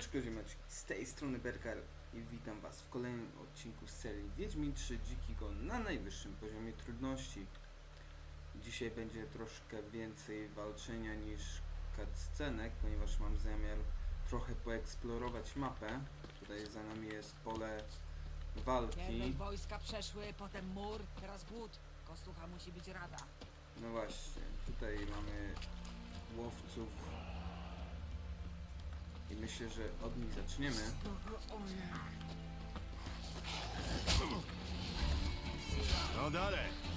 Siemaneczko z tej strony Berkar i witam was w kolejnym odcinku z serii Wiedźmin 3 Dziki Gon na najwyższym poziomie trudności. Dzisiaj będzie troszkę więcej walczenia niż cutscenek, ponieważ mam zamiar trochę poeksplorować mapę. Tutaj za nami jest pole walki. Pierwej wojska przeszły, potem mur, teraz głód. Kostucha musi być rada. No właśnie, tutaj mamy łowców i myślę, że od nich zaczniemy. No dalej.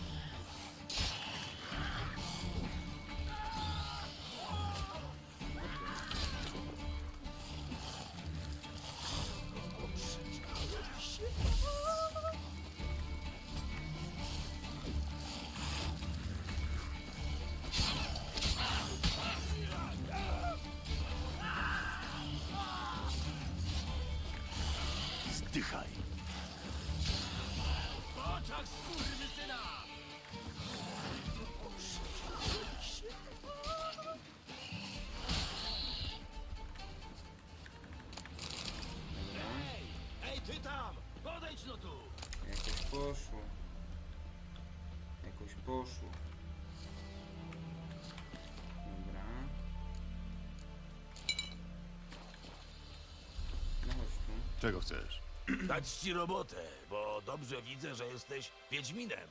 Czego chcesz? Dać ci robotę, bo dobrze widzę, że jesteś Wiedźminem.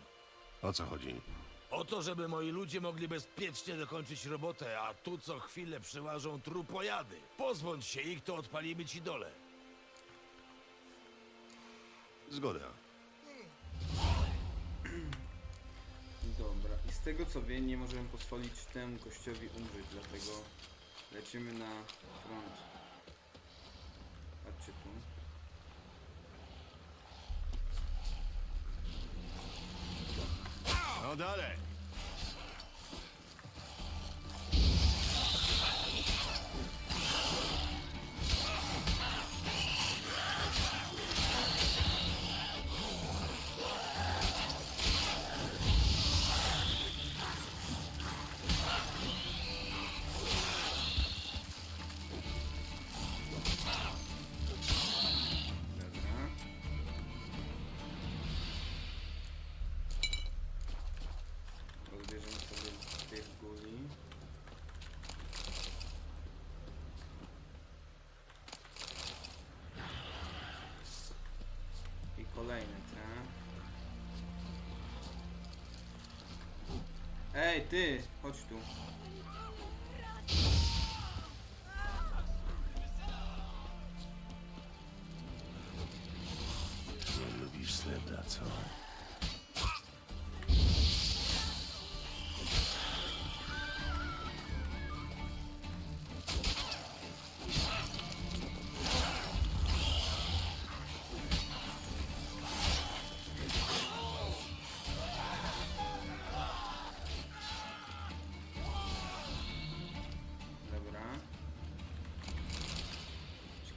O co chodzi? O to, żeby moi ludzie mogli bezpiecznie dokończyć robotę, a tu co chwilę przyłażą trupojady. Pozbądź się ich, to odpalimy ci dole. Zgoda. Dobra. I z tego co wiem, nie możemy pozwolić temu gościowi umrzeć, dlatego lecimy na front. Patrzcie tu. No dalej. Ej, ty! Chodź tu.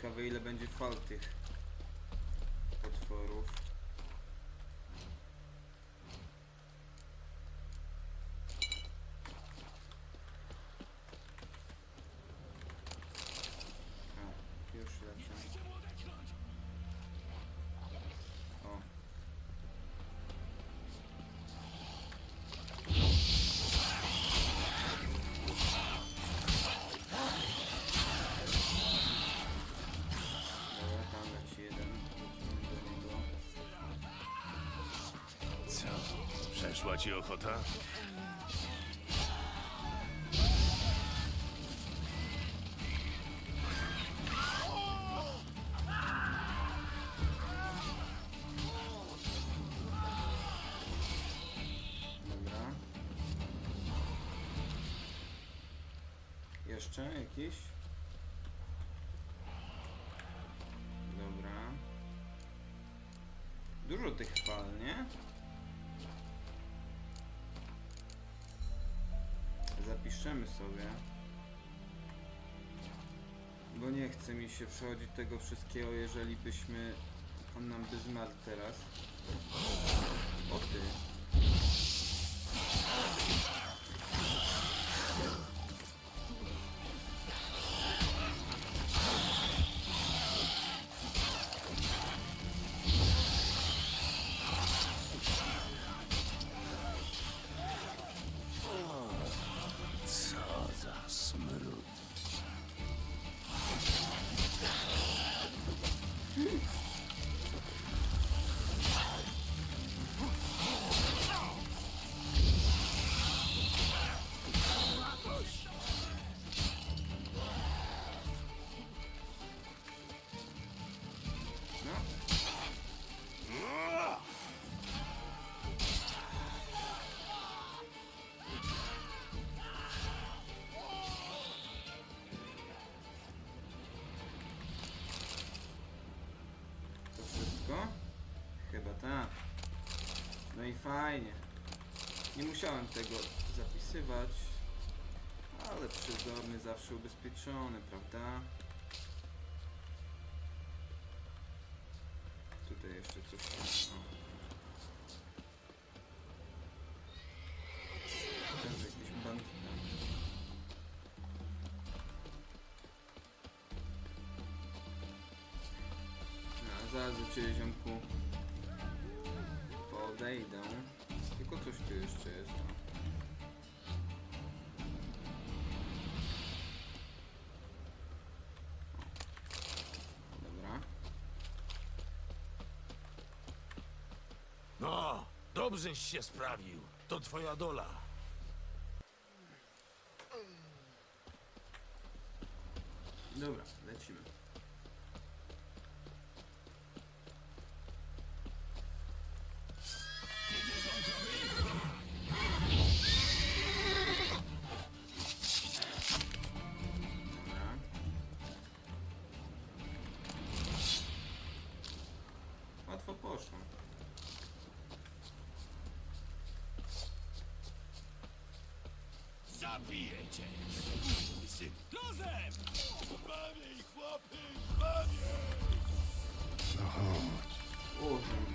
Ciekawe ile będzie fal tych potworów. Przeszła ci ochota? Dobra. Jeszcze jakiś? Sobie. Bo nie chce mi się przechodzić tego wszystkiego, jeżeli byśmy... On nam by zmarł teraz. O ty. Nie musiałem tego zapisywać, ale przezorny zawsze ubezpieczony, prawda? Tutaj jeszcze coś. O. Też jakiś bandyta. No, zaraz do ciebie ziomku podejdę. Tylko coś tu jeszcze jest. Dobra. No, dobrześ się sprawił. To twoja dola. Dobra, lecimy. Zabiję cię! Lozem! Bawiej, chłopy, No chodź.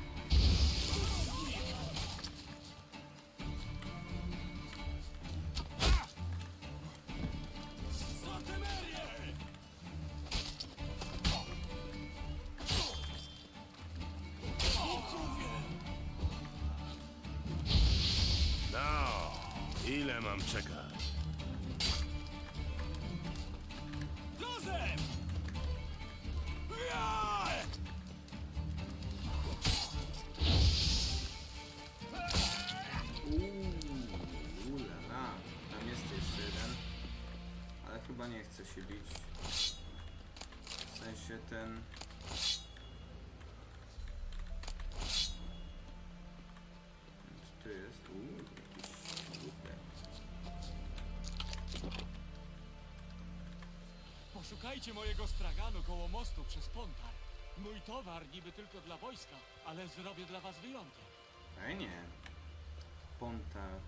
Chce się bić. W sensie ten... Co tu jest? Uuu, jakiś głupek. Poszukajcie mojego straganu koło mostu przez Pontar. Mój towar niby tylko dla wojska, ale zrobię dla was wyjątek. Fajnie. Pontar.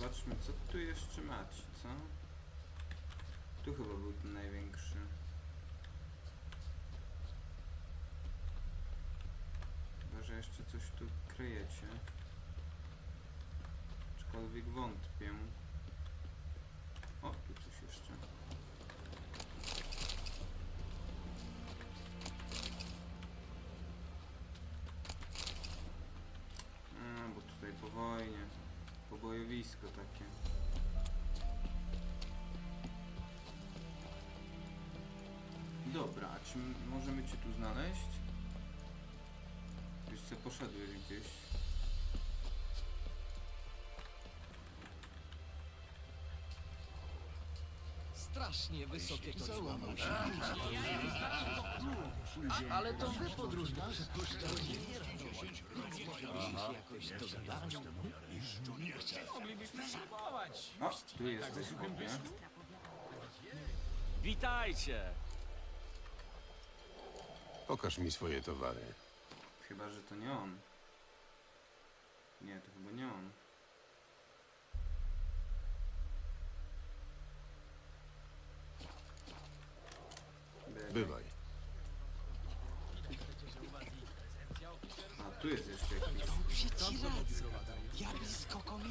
Zobaczmy, co tu jeszcze macie, co? Tu chyba był ten największy. Chyba, że jeszcze coś tu kryjecie. Aczkolwiek wątpię. O, tu Pobojowisko takie. Dobra, a czy możemy cię tu znaleźć? Już se poszedłeś gdzieś. Strasznie wysokie to załamał się. Ale to wy podróżnicy. O, tu jesteś, chłopie. Witajcie! Pokaż mi swoje towary. Chyba, że to nie on. Nie, to chyba nie on. Bywaj. A, tu jest jeszcze jakiś. Ja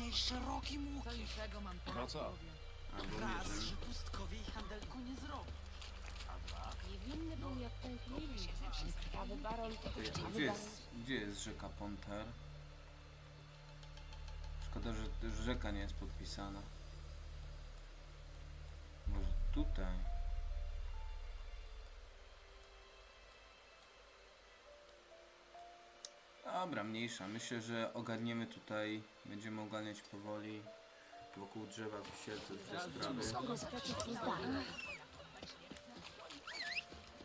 komiej szerokim Co łukiem. innego mam teraz w głowie. Albo Raz, nie że wiem. pustkowie i handelku nie zrobi. Niewinny był jak. Krwawy baron to Gdzie baron. jest, gdzie jest rzeka Ponter? Szkoda, że też rzeka nie jest podpisana. Może tutaj? Dobra, mniejsza. Myślę, że ogarniemy tutaj, będziemy ogarniać powoli wokół drzewa wisielce te sprawy. Kogo z pleców zdania?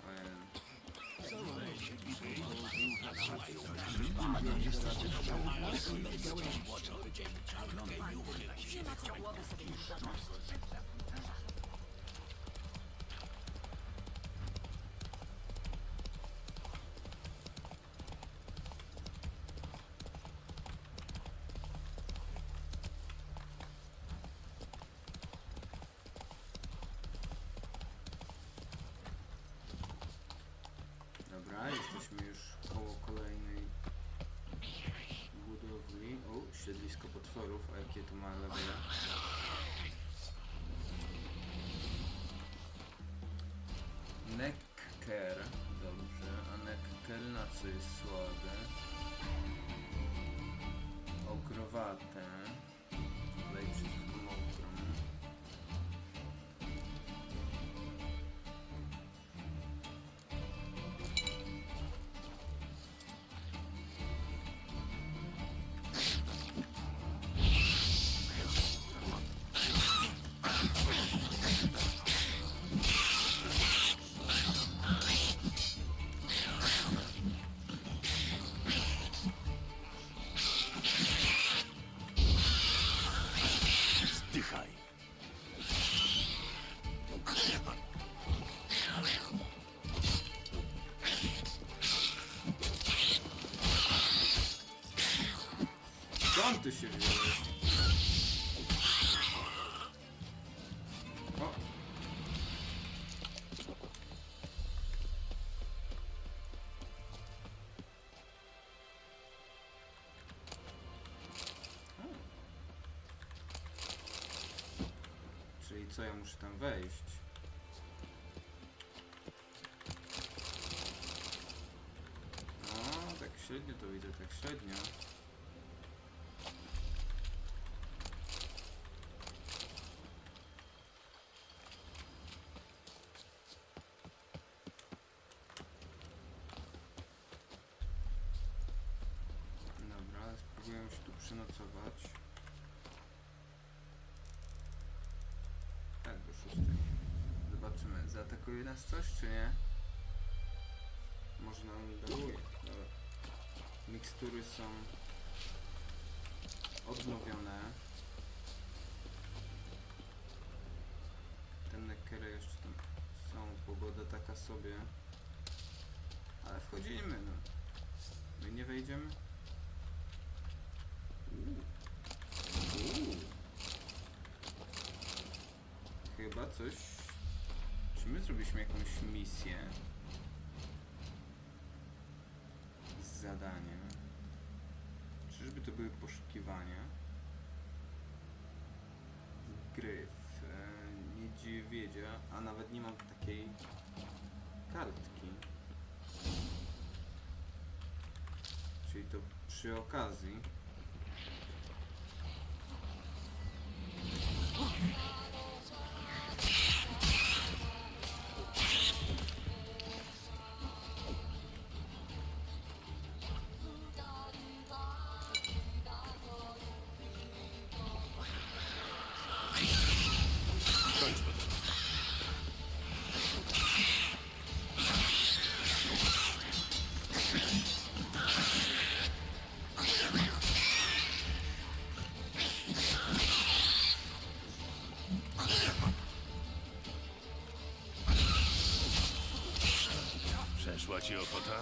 Em, Dobra, jesteśmy już koło kolejnej budowli. O, siedlisko potworów, a jakie to ma levele? Necker, dobrze, a Necker na co jest słabe? Ogrowate. Tutaj Skąd ty się wziąłeś? O! Przenocować. Tak, do szóstej. Zobaczymy, zaatakuje nas coś, czy nie? Może nam daruje. Mikstury są odnowione. Te nekery jeszcze tam są. Pogoda taka sobie. Ale wchodzimy, no. My nie wejdziemy? Uuu. Uuu. Chyba coś. Czy my zrobiliśmy jakąś misję? Zadanie. Czyżby to były poszukiwania? Gryf. E, niedźwiedzia. A nawet nie mam takiej kartki. Czyli to przy okazji. Przeszła ci ochota?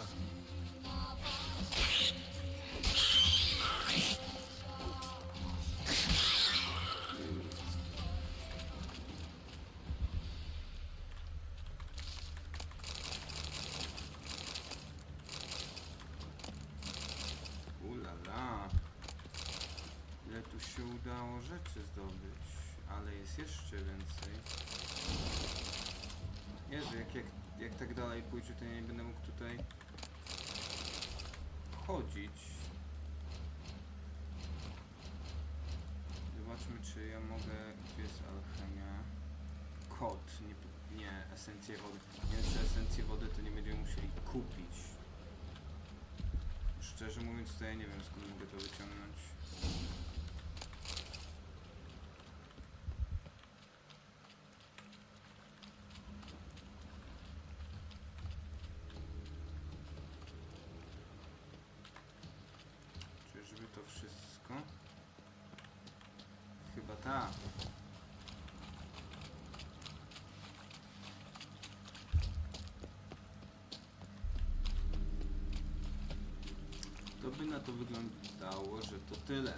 Ulala. Ile tu się udało rzeczy zdobyć, ale jest jeszcze więcej. Jezu, jak, jak, tak dalej pójdzie, to ja nie będę mógł tutaj chodzić. Zobaczmy, czy ja mogę... Gdzie jest alchemia? Kod, nie, nie esencję wody. Nie wiem, czy esencję wody to nie będziemy musieli kupić. Szczerze mówiąc, to ja nie wiem skąd mogę to wyciągnąć. Czyżby to wszystko? Chyba tak. To by na to wyglądało, że to tyle.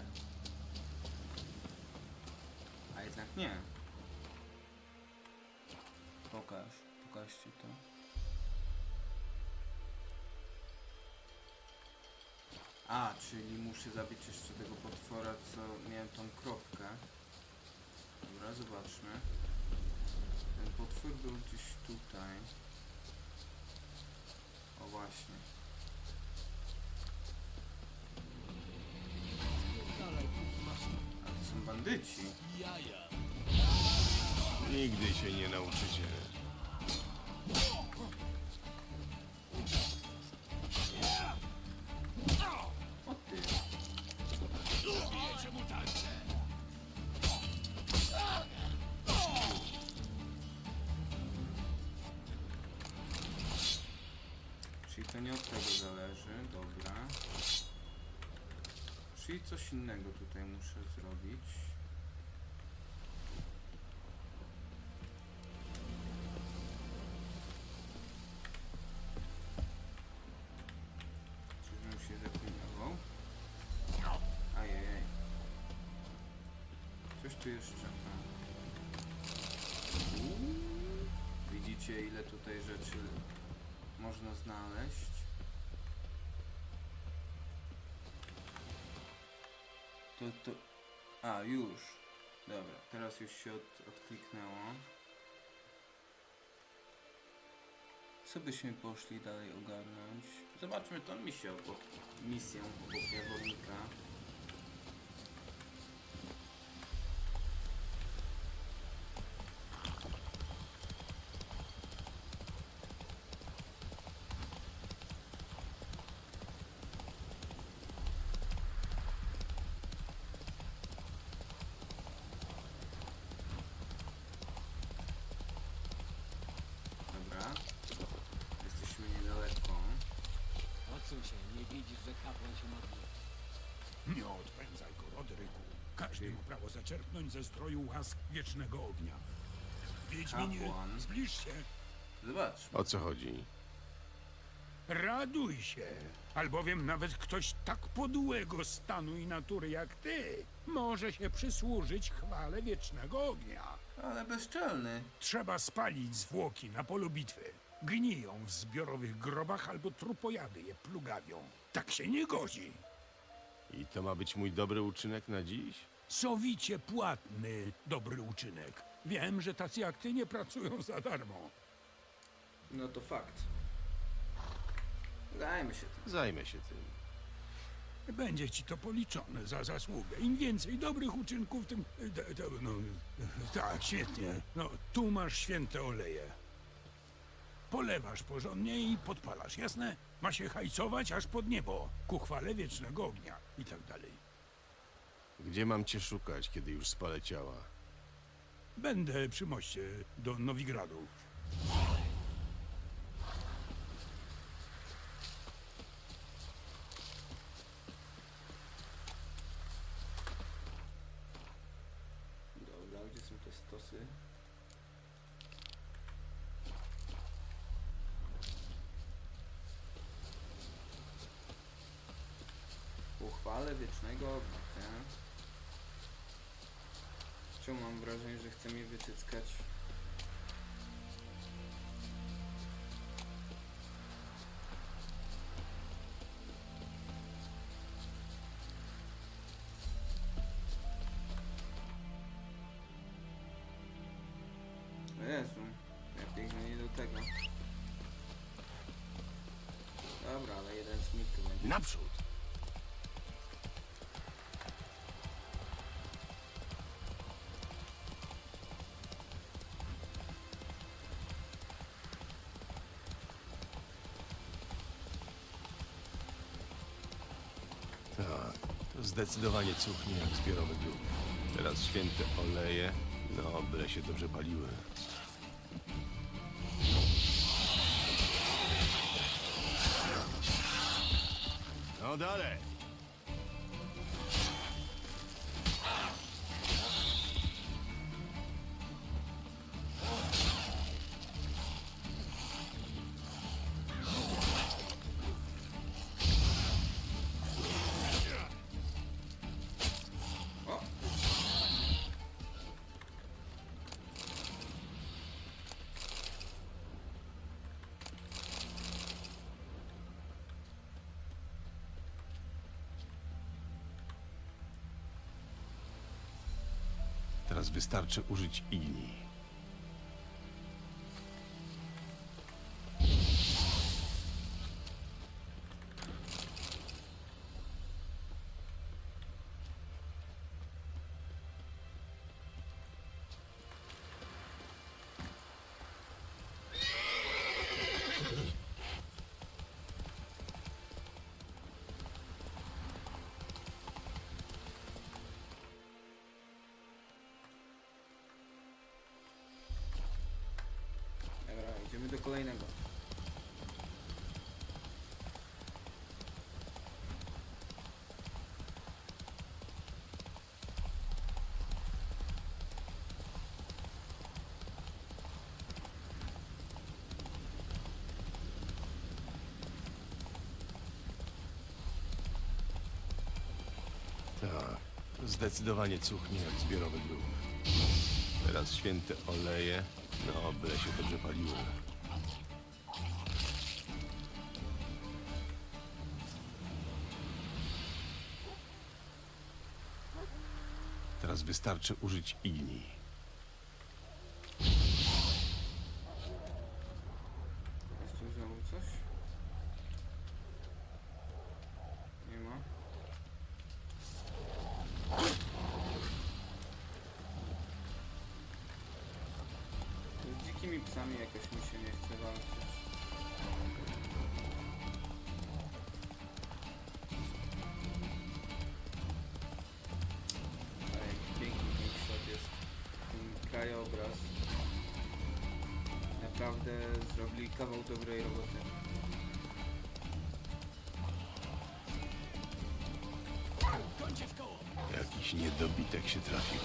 A jednak nie. Pokaż, pokażcie to. A, czyli muszę zabić jeszcze tego potwora, co miałem tą kropkę. Dobra, zobaczmy. Ten potwór był gdzieś tutaj. O właśnie. A to są bandyci. Nigdy się nie nauczycie. Od tego zależy, dobra. Czyli coś innego tutaj muszę zrobić. Już. Dobra, teraz już się od, odkliknęło. Co byśmy poszli dalej ogarnąć? Zobaczmy tą misję, obok, misję obok Jawornika. Dobra. Jesteśmy niedaleko. Odsuń się, nie widzisz, że kapłan się modli. Nie odpędzaj go, Rodryku. Ma prawo zaczerpnąć ze stroju łask wiecznego ognia. Wiedźminie, Kapłan. zbliż się, Zobaczmy. O co chodzi? raduj się, albowiem nawet ktoś tak podłego stanu i natury jak ty może się przysłużyć chwale wiecznego ognia. Ale bezczelny. Trzeba spalić zwłoki na polu bitwy. Gniją w zbiorowych grobach albo trupojady je plugawią. Tak się nie godzi. I to ma być mój dobry uczynek na dziś? Sowicie płatny dobry uczynek. Wiem, że tacy jak ty nie pracują za darmo. No to fakt. Dajmy się tym. Zajmę się tym. Będzie ci to policzone za zasługę. Im więcej dobrych uczynków, tym... te- te- no, tak, świetnie. No, tu masz święte oleje. Polewasz porządnie i podpalasz, jasne? Ma się hajcować aż pod niebo, ku chwale wiecznego ognia i tak dalej. Gdzie mam cię szukać, kiedy już spalę ciała? Będę przy moście do Nowigradu. Dobra, gdzie są te stosy? Uchwale wiecznego ognia, Czemu mam wrażenie, że chce mnie wycyckać? Jezu, ja biegnę nie do tego. Dobra, ale jeden smith to będzie. Naprzód! Zdecydowanie cuchnie jak zbiorowy grób. Teraz święte oleje, no byle się dobrze paliły. No dalej! Wystarczy użyć igni. Zdecydowanie cuchnie jak zbiorowy grób. Teraz święte oleje, no byle się dobrze paliły. Teraz wystarczy użyć igni. Krajobraz. Naprawdę zrobili kawał dobrej roboty. Jakiś niedobitek się trafił.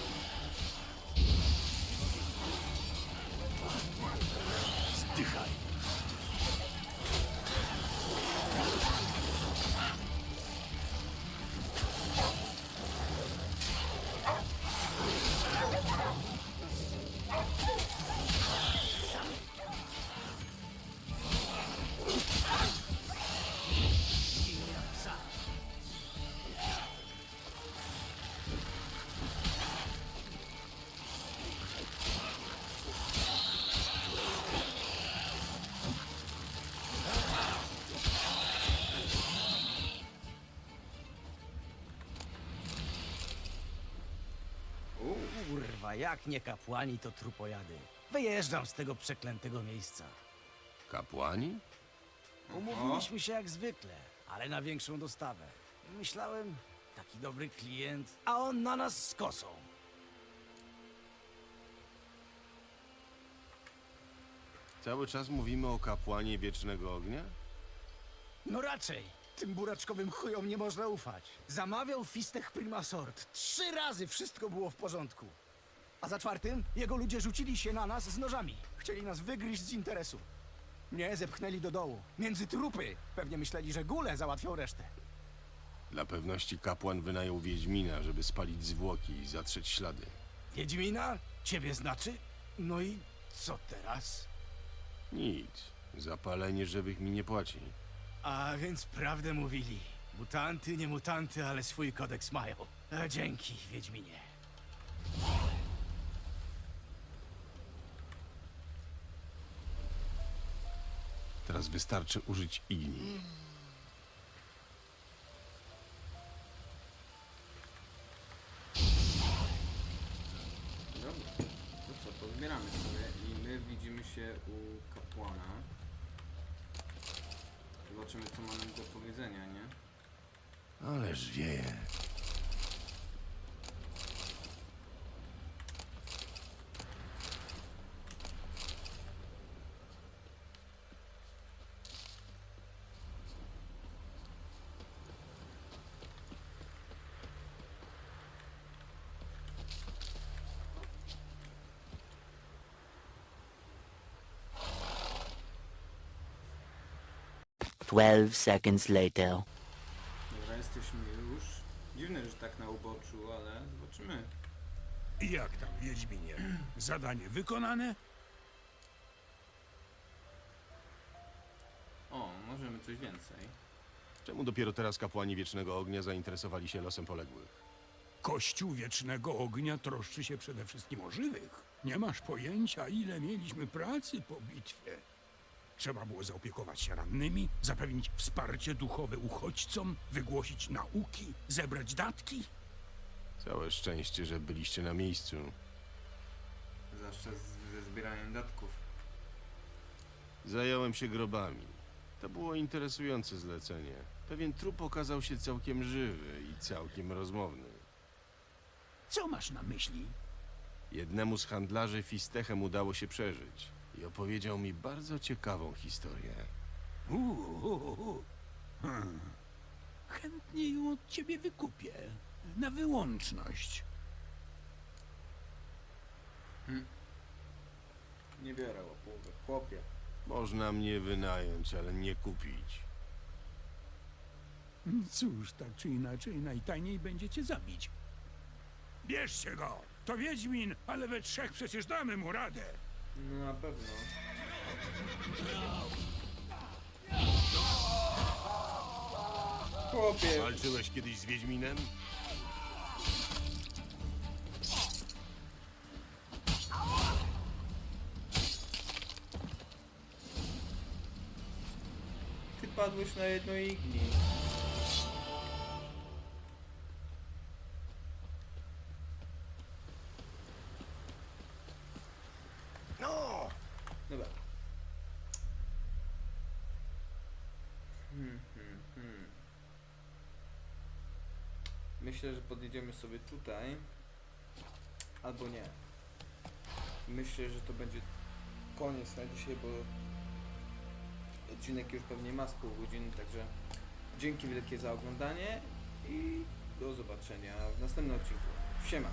Jak nie kapłani, to trupojady. Wyjeżdżam z tego przeklętego miejsca. Kapłani? Umówiliśmy się jak zwykle, ale na większą dostawę. Myślałem, taki dobry klient, a on na nas z kosą. Cały czas mówimy o kapłanie wiecznego ognia? No raczej. Tym buraczkowym chujom nie można ufać. Zamawiał fistech Primasort. Trzy razy wszystko było w porządku. A za czwartym jego ludzie rzucili się na nas z nożami. Chcieli nas wygryźć z interesu. Mnie zepchnęli do dołu. Między trupy. Pewnie myśleli, że góle załatwią resztę. Dla pewności kapłan wynajął Wiedźmina, żeby spalić zwłoki i zatrzeć ślady. Wiedźmina? Ciebie znaczy? No i co teraz? Nic. Zapalenie żywych mi nie płaci. A więc prawdę mówili. Mutanty, nie mutanty, ale swój kodeks mają. A dzięki, Wiedźminie. Teraz wystarczy użyć igni. dobra. To co, pozbieramy sobie i my widzimy się u kapłana. Zobaczymy co ma nam do powiedzenia, nie? Ależ wieje. 12 seconds later. Dobra, jesteśmy już. Dziwne, że tak na uboczu, ale zobaczymy. I jak tam, Wiedźminie? Zadanie wykonane? O, możemy coś więcej. Czemu dopiero teraz kapłani Wiecznego Ognia zainteresowali się losem poległych? Kościół Wiecznego Ognia troszczy się przede wszystkim o żywych. Nie masz pojęcia, ile mieliśmy pracy po bitwie. Trzeba było zaopiekować się rannymi, zapewnić wsparcie duchowe uchodźcom, wygłosić nauki, zebrać datki. Całe szczęście, że byliście na miejscu. Zwłaszcza z, ze zbieraniem datków. Zająłem się grobami. To było interesujące zlecenie. Pewien trup okazał się całkiem żywy i całkiem rozmowny. Co masz na myśli? Jednemu z handlarzy Fistechem udało się przeżyć i opowiedział mi bardzo ciekawą historię. Uuu, hmm. Chętnie ją od ciebie wykupię. Na wyłączność. Nie biorę łapówek, chłopie. Można mnie wynająć, ale nie kupić. Cóż, tak czy inaczej, najtajniej będziecie zabić. Bierzcie go! To Wiedźmin, ale we trzech przecież damy mu radę. No na pewno. Chłopie, Walczyłeś kiedyś z Wiedźminem? ty padłeś na jedno igni. No! Dobra. Hmm, hmm, hmm. Myślę, że podjedziemy sobie tutaj. Albo nie. Myślę, że to będzie koniec na dzisiaj, bo odcinek już pewnie ma z pół godziny, także dzięki wielkie za oglądanie i do zobaczenia w następnym odcinku. Siema!